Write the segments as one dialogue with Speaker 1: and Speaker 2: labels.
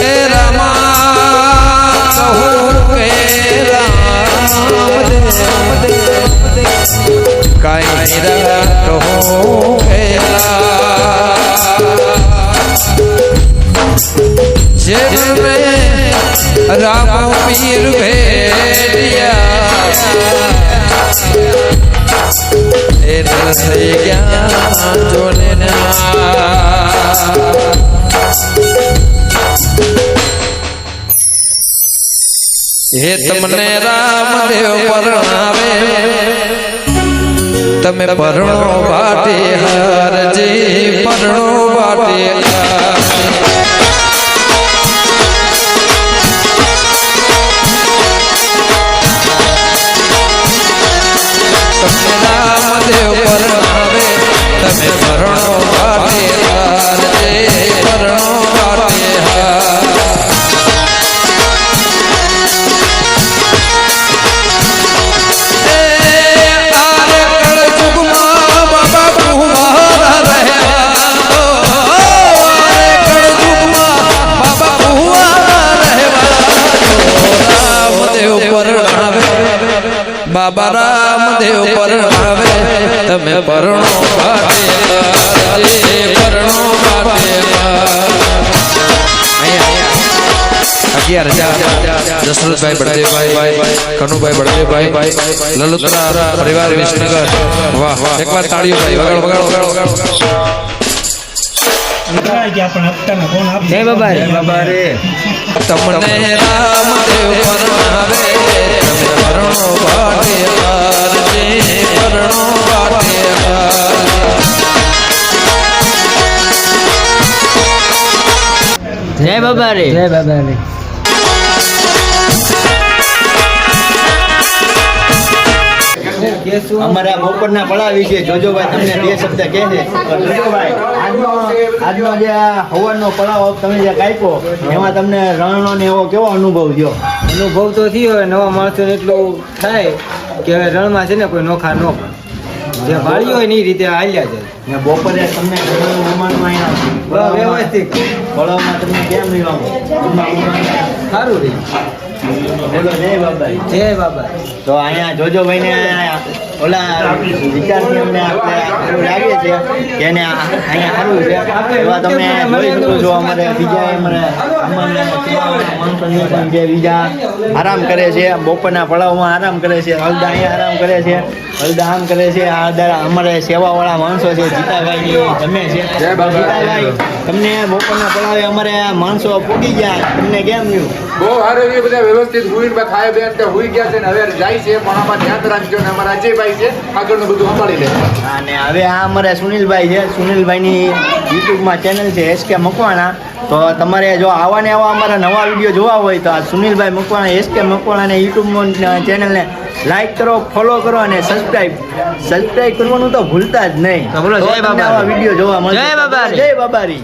Speaker 1: એ રામા કહું કે રામદેવ હો તમને રામદેવ પરણાવે તમે પરણો બાટે હરજી પરણો બાટે બાબા રામદેવ પરણાવે તમે પરણો બાટે બાજે, પરણો બાટે અગિયાર હજાર દશરથભાઈ બળદેવભાઈ કનુભાઈ બળદેવભાઈ લલુત્રા પરિવાર વિસનગર વાહ વાહ એકવાર તાળીઓ ભાઈ વગાડો વગાડો વગાડો વગાડો
Speaker 2: કહેવાય કે આપણે હપ્તાનો ફોન આપી
Speaker 3: જય બાબા રે. બાબા રે
Speaker 1: તમને રામદેવ પરણાવે તમે પરણો બાટે હારજે પરણો બાટે
Speaker 3: જય બાબા રે જય બાબા રે
Speaker 4: અમારા બપોરના પડા વિશે જોજોભાઈ તમને બે શબ્દ કહે છે. જોજોભાઈ આજનો આજનો જે આ હવનનો પડાવ તમે જે કાપ્યો એમાં તમને રણનો ને એવો કેવો અનુભવ થયો?
Speaker 3: અનુભવ તો થયો હોય નવા માણસોને એટલું થાય કે હવે રણમાં છે ને કોઈ નોખા નો જે ભાળ્યો હોય ને એ રીતે હાલ્યા જાય.
Speaker 4: ને બપોરે તમને જમવાનું
Speaker 3: વ્યવસ્થિત.
Speaker 4: પડાવમાં તમને કેમ
Speaker 3: સારું રહી
Speaker 4: બોલો જય બાબા
Speaker 3: જય બાબા
Speaker 4: તો અહીંયા જોજો ભાઈને ઓલા વિદ્યાર્થી અમને આપણે લાગે છે એને અહીંયા સારું છે. એવા તમે જોઈ શકો છો અમારે બીજા અમારે જે બીજા આરામ કરે છે બપોરના પડાવમાં આરામ કરે છે હલદા અહીંયા આરામ કરે છે હલદા આમ કરે છે આ દર- અમારે સેવાવાળા માણસો છે જીતાભાઈ જમે છે. જીતાભાઈ તમને બપોરના પડાવે અમારે માણસો પૂગી ગયા. તમને કેમ રહ્યું
Speaker 5: બહુ સારું એ બધા વ્યવસ્થિત હુઈ બા ખાય બે અત્યારે હુઈ ગયા છે ને હવે જાય છે પણ આમાં ધ્યાન રાખજો ને અમારા અજયભાઈ છે આગળનું બધું સંભાળી લે
Speaker 4: અને હવે આ અમારે સુનિલભાઈ છે. સુનિલભાઈની યુટ્યુબમાં ચેનલ છે એસ કે મકવાણા. તો તમારે જો આવા ને આવા અમારા નવા વીડિયો જોવા હોય તો આ સુનિલભાઈ મકવાણા એસ કે મકવાણાને યુટ્યુબ ચેનલને લાઈક કરો ફોલો કરો અને સબસ્ક્રાઇબ સબસ્ક્રાઇબ કરવાનું તો ભૂલતા જ નહીં.
Speaker 3: તો જય
Speaker 4: તમને આવા વીડિયો જોવા મળે
Speaker 3: જય બાબારી.
Speaker 4: જય બાબારી.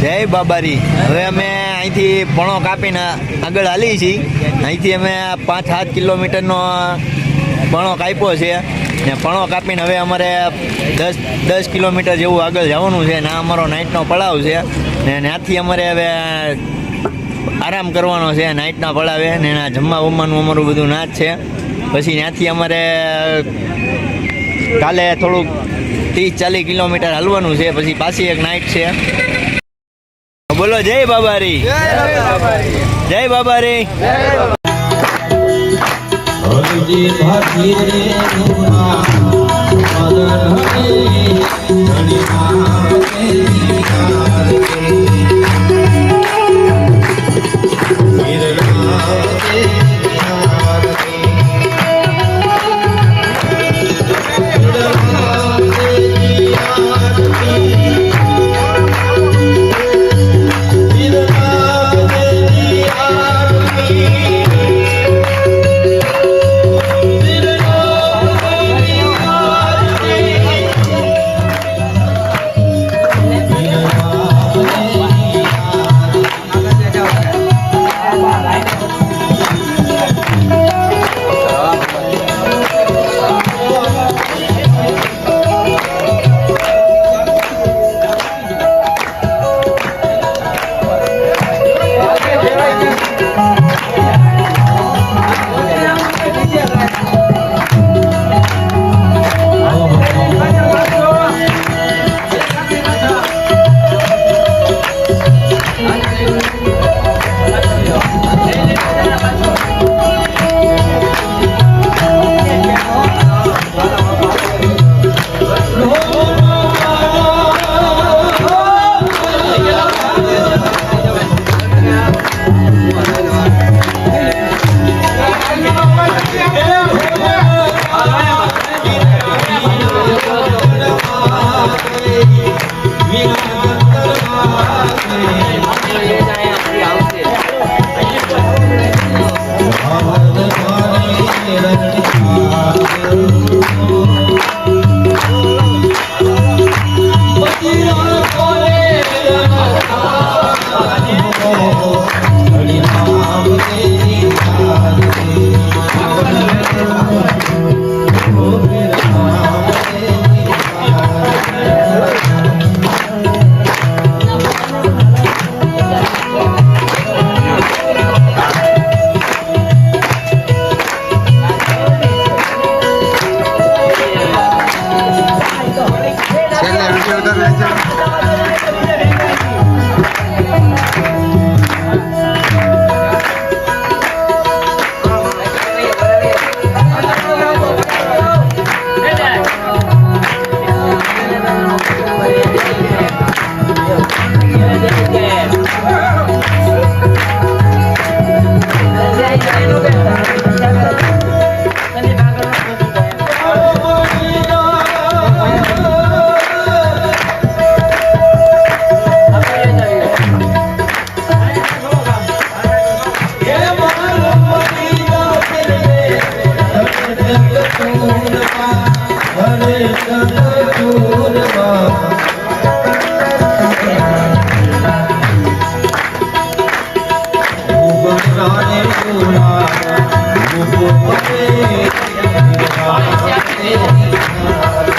Speaker 4: જય બાબારી. હવે અમે અહીંથી પણો કાપીને આગળ હાલી છીએ. અહીંથી અમે પાંચ સાત કિલોમીટરનો પણો કાપ્યો છે. ને પણો કાપીને હવે અમારે દસ દસ કિલોમીટર જેવું આગળ જવાનું છે ને આ અમારો નાઇટનો પડાવ છે. ને ત્યાંથી અમારે હવે આરામ કરવાનો છે નાઇટના પડાવે. ને એના જમવા વમવાનું અમારું બધું નાચ છે. પછી ત્યાંથી અમારે કાલે થોડુંક ત્રીસ ચાલીસ કિલોમીટર હાલવાનું છે પછી પાછી એક નાઇટ છે. બોલો જય બાબારી. જય બાબારી. Thank you. Amen. લાખ આયા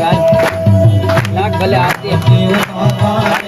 Speaker 4: ગાલ લાખ ભલે આરતી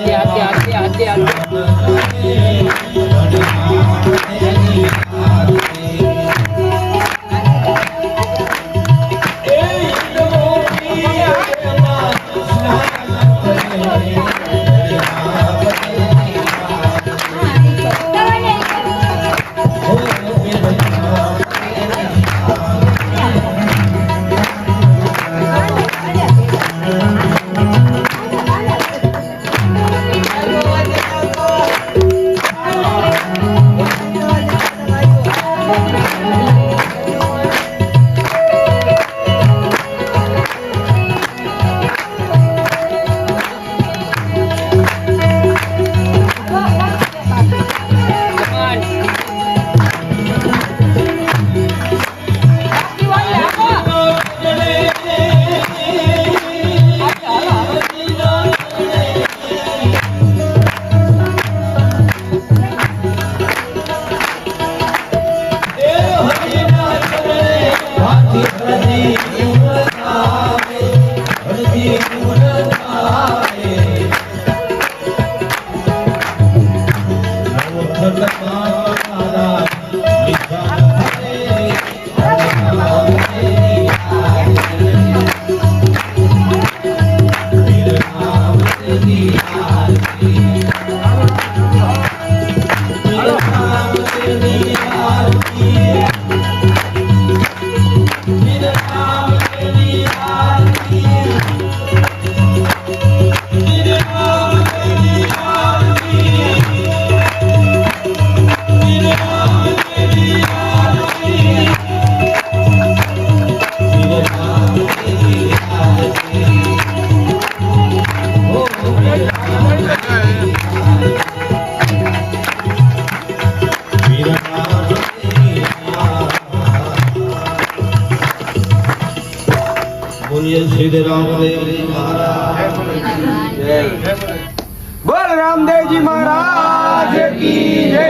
Speaker 4: બોલ રામદેવજી મહારાજ કી જય.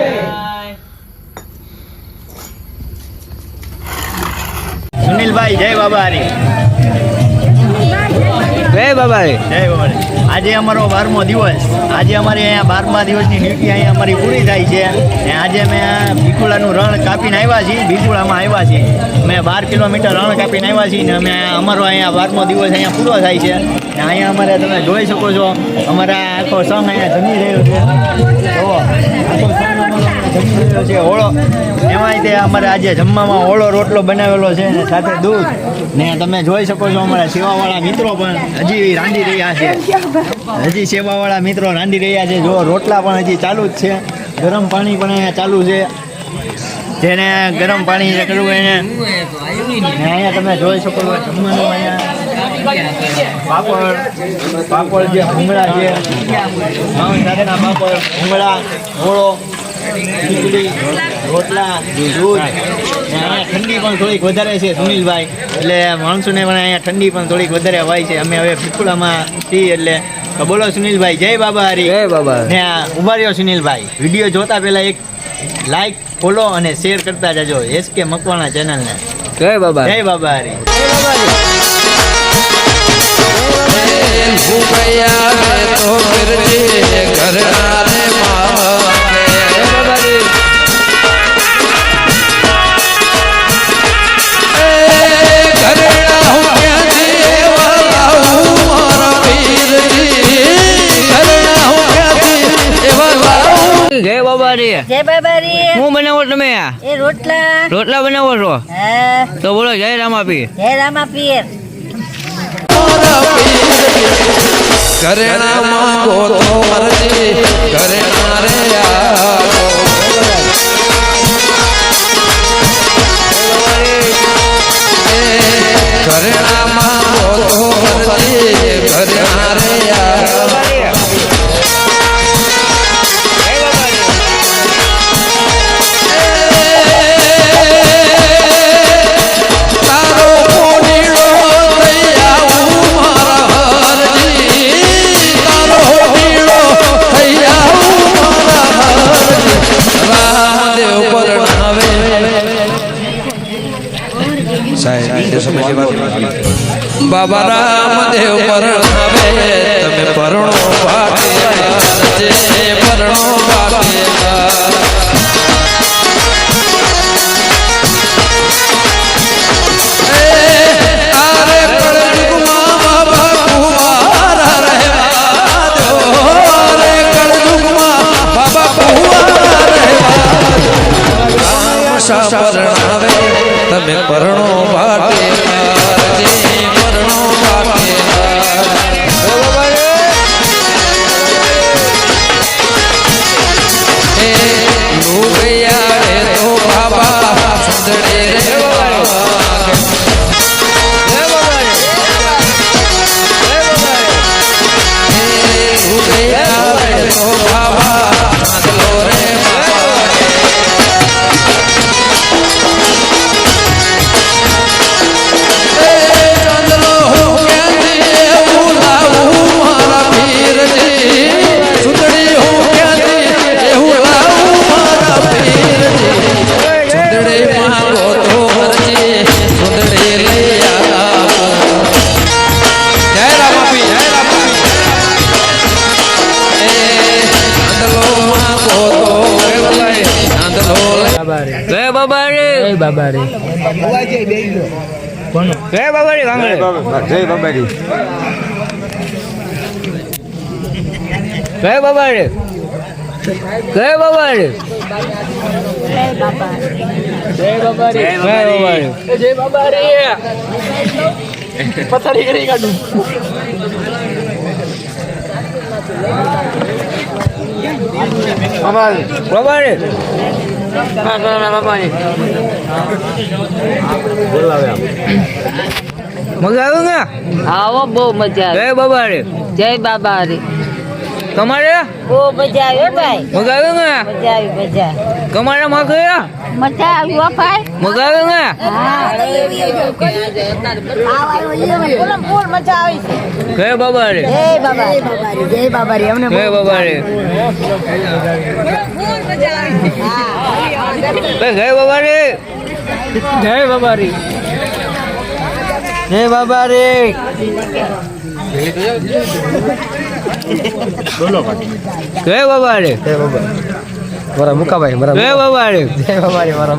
Speaker 3: સુનિલભાઈ, જય બાબા
Speaker 4: જય બાબા
Speaker 3: જય બાબા આજે અમારો બારમો દિવસ.
Speaker 4: આજે અમારી અહીંયા બારમા દિવસની ડ્યુટી અહીંયા અમારી પૂરી થાય છે. ને આજે અમે ભીખુડાનું રણ કાપીને આવ્યા છીએ, ભીખુડામાં આવ્યા છીએ. અમે બાર કિલોમીટર રણ કાપીને આવ્યા છીએ ને અમે અમારો અહીંયા બારમો દિવસ અહીંયા પૂરો થાય છે. ને અહીંયા અમારે તમે જોઈ શકો છો, અમારા આખો સંઘ અહીંયા જમી રહ્યો છે. જુઓ, આખો સંઘ અમારો છે ઓળો એમાંય તે અમારે આજે જમવામાં ઓળો રોટલો બનાવેલો છે ને સાથે દૂધ. ને તમે જોઈ શકો છો અમારા સેવાવાળા મિત્રો પણ હજી રાંધી રહ્યા છે. હજી સેવાવાળા મિત્રો રાંધી રહ્યા છે. જો રોટલા પણ હજી ચાલુ જ છે. ગરમ પાણી પણ અહીંયા ચાલુ છે. જેને ગરમ પાણી કરવું એને. અહીંયા તમે જોઈ શકો છો જમવાનું અહીંયા. પાપડ પાપડ જે ભૂંગળા છે. પાપડ, ભૂંગળા ઓળો રોટલા દૂધ. અહીંયા ઠંડી પણ થોડીક વધારે છે સુનિલભાઈ. એટલે માણસોને પણ અહીંયા ઠંડી પણ થોડીક વધારે હોય છે. અમે હવે ફીફુડામાં છીએ એટલે તો બોલો સુનિલભાઈ જય બાબા હરી.
Speaker 3: જય બાબા.
Speaker 4: ને ઊભા રહ્યો સુનિલભાઈ. વીડિયો જોતા પહેલા એક લાઈક ફોલો અને શેર કરતા જજો એસ કે મકવાણા ચેનલને
Speaker 3: જય બાબા
Speaker 4: જય બાબા હરી.
Speaker 1: ભૂપૈયા રે તો ફિરતી
Speaker 3: જય હું બનાવો તમે? આ
Speaker 6: એ રોટલા.
Speaker 3: રોટલા બનાવો છો? તો બોલો જય રામાપી
Speaker 6: જય રામ આપી
Speaker 1: ઘરેણા મરજી રે બાબા રામદેવ પરણાવે તમે પરણો બાટે જે પરણો બાટે આરે કળજુગમાં રે જય
Speaker 3: બાબા રે જય બાબા રે જય બાબા રે જય બાબા રે જય બાબા જય બાબા રે જય બાબા રે બાબા રે મજા આવ્યું ને?
Speaker 6: આવો બહુ મજા
Speaker 3: જય બાબા રે
Speaker 6: જય બાબા રે
Speaker 3: તમારે?
Speaker 6: ઓ મજા આવી હો ભાઈ.
Speaker 3: મજા આવ્યું ને?
Speaker 6: મજા આવી મજા.
Speaker 3: તમારે માં ગયા
Speaker 6: મજા આવી હો ભાઈ.
Speaker 3: મજા આવ્યું ને
Speaker 6: મજા આવી છે.
Speaker 3: જય બાબા રે
Speaker 6: જય બાબા જય બાબા રે અમને
Speaker 3: જય બાબા રે બે જય બાબા રે જય બાબા રે જય બાબા રે જય બાબા રે
Speaker 4: મારા મુકાભાઈ મારા
Speaker 3: જય બાબા રે
Speaker 4: જય બાબા રે મારા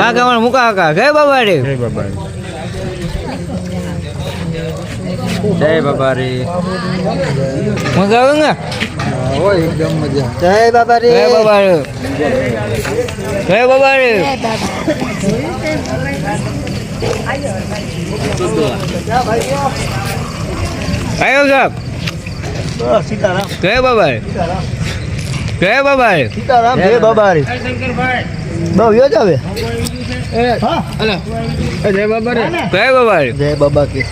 Speaker 3: કાકા મારા મુકા કાકા. જય બાબા રે
Speaker 4: જય બાબા રે
Speaker 3: મજા આવે ને?
Speaker 4: જય બાબા રે
Speaker 3: જય બાબા રે જય બાબા રે આયો સાહેબ.
Speaker 4: સીતારામ.
Speaker 3: જય બાબા જય બાબા રે
Speaker 4: સીતારામ જય બાબા રે બહુ યોજ આવે.
Speaker 3: જય બાબા રે જય બાબા
Speaker 4: જય બાબા કે.